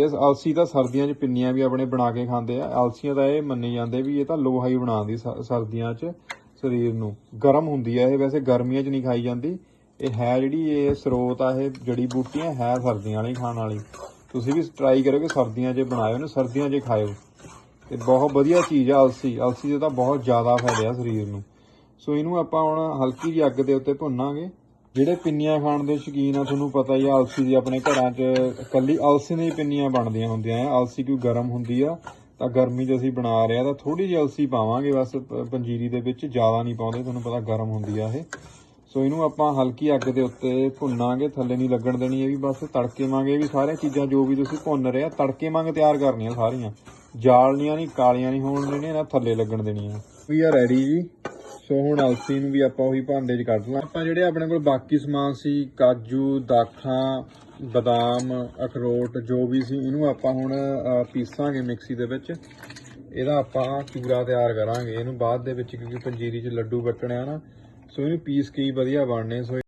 ਇਸ ਅਲਸੀ ਤਾਂ ਸਰਦੀਆਂ 'ਚ ਪਿੰਨੀਆਂ ਵੀ ਆਪਣੇ ਬਣਾ ਕੇ ਖਾਂਦੇ ਆ। ਅਲਸੀਆਂ ਤਾਂ ਇਹ ਮੰਨੇ ਜਾਂਦੇ ਵੀ ਇਹ ਤਾਂ ਲੋਹਾਈ ਬਣਾਉਂਦੀ ਸ- ਸਰਦੀਆਂ 'ਚ ਸਰੀਰ ਨੂੰ। ਗਰਮ ਹੁੰਦੀ ਆ ਇਹ, ਵੈਸੇ ਗਰਮੀਆਂ 'ਚ ਨਹੀਂ ਖਾਈ ਜਾਂਦੀ। ਇਹ ਹੈ ਜਿਹੜੀ ਇਹ ਸਰੋਤ ਆ, ਇਹ ਜੜੀ ਬੂਟੀਆਂ ਹੈ ਸਰਦੀਆਂ ਵਾਲੀ ਖਾਣ ਵਾਲੀ। ਤੁਸੀਂ ਵੀ ਟਰਾਈ ਕਰੋ ਕਿ ਸਰਦੀਆਂ 'ਚ ਬਣਾਇਓ ਨਾ, ਸਰਦੀਆਂ 'ਚ ਖਾਇਓ। ਤੇ ਬਹੁਤ ਵਧੀਆ ਚੀਜ਼ ਆ ਅਲਸੀ। ਅਲਸੀ ਦੇ ਤਾਂ ਬਹੁਤ ਜ਼ਿਆਦਾ ਫਾਇਦੇ ਆ ਸਰੀਰ ਨੂੰ। ਸੋ ਇਹਨੂੰ ਆਪਾਂ ਹੁਣ ਹਲਕੀ ਜਿਹੀ ਅੱਗ ਦੇ ਉੱਤੇ ਭੁੰਨਾਂਗੇ। ਜਿਹੜੇ ਪਿੰਨੀਆਂ ਖਾਣ ਦੇ ਸ਼ੌਕੀਨ ਆ, ਤੁਹਾਨੂੰ ਪਤਾ ਹੀ ਆ, ਅਲਸੀ ਦੀ ਆਪਣੇ ਘਰਾਂ 'ਚ ਇਕੱਲੀ ਅਲਸੀ ਦੀ ਪਿੰਨੀਆਂ ਬਣਦੀਆਂ ਹੁੰਦੀਆਂ ਆ ਅਲਸੀ ਕਿਉਂ ਗਰਮ ਹੁੰਦੀ ਆ, ਤਾਂ ਗਰਮੀ 'ਚ ਅਸੀਂ ਬਣਾ ਰਹੇ ਆ, ਤਾਂ ਥੋੜੀ ਜਿਹੀ ਅਲਸੀ ਪਾਵਾਂਗੇ, ਬਸ ਪੰਜੀਰੀ ਦੇ ਵਿੱਚ ਜ਼ਿਆਦਾ ਨਹੀਂ ਪਾਉਂਦੇ, ਤੁਹਾਨੂੰ ਪਤਾ ਗਰਮ ਹੁੰਦੀ ਆ ਇਹ। ਸੋ ਇਹਨੂੰ ਆਪਾਂ ਹਲਕੀ ਅੱਗ ਦੇ ਉੱਤੇ ਭੁੰਨਾਂਗੇ, ਥੱਲੇ ਨਹੀਂ ਲੱਗਣ ਦੇਣੀ ਇਹ ਵੀ ਬਸ ਤੜਕੇ ਵਾਂਗੇ ਇਹ ਵੀ ਸਾਰੀਆਂ ਚੀਜ਼ਾਂ, ਜੋ ਵੀ ਤੁਸੀਂ ਭੁੰਨ ਰਹੇ ਆ ਤੜਕੇ ਵਾਂਗ ਤਿਆਰ ਕਰਨੀਆਂ ਸਾਰੀਆਂ। ਜਾਲਨੀਆਂ ਨਹੀਂ, ਕਾਲੀਆਂ ਨਹੀਂ ਹੋਣ ਦੇਣੀਆਂ, ਨਾ ਥੱਲੇ ਲੱਗਣ ਦੇਣੀਆਂ। ਵੀ ਆ ਰੈਡੀ ਜੀ। ਸੋ ਹੁਣ ਅਲਸੀ ਨੂੰ ਵੀ ਆਪਾਂ ਉਹੀ ਭਾਂਡੇ 'ਚ ਕੱਢ ਲਾਂ। ਆਪਾਂ ਜਿਹੜੇ ਆਪਣੇ ਕੋਲ ਬਾਕੀ ਸਮਾਨ ਸੀ, ਕਾਜੂ, ਦਾਖਾਂ, ਬਦਾਮ, ਅਖਰੋਟ, ਜੋ ਵੀ ਸੀ, ਇਹਨੂੰ ਆਪਾਂ ਹੁਣ ਪੀਸਾਂਗੇ ਮਿਕਸੀ ਦੇ ਵਿੱਚ। ਇਹਦਾ ਆਪਾਂ ਚੂਰਾ ਤਿਆਰ ਕਰਾਂਗੇ। ਇਹਨੂੰ ਬਾਅਦ ਦੇ ਵਿੱਚ ਕਿਉਂਕਿ ਪੰਜੀਰੀ 'ਚ ਲੱਡੂ ਵੱਟਣੇ ਆ ਨਾ। ਸੋ ਇਹਨੂੰ ਪੀਸ ਕੇ ਹੀ ਵਧੀਆ ਬਣਨੇ ਸੋ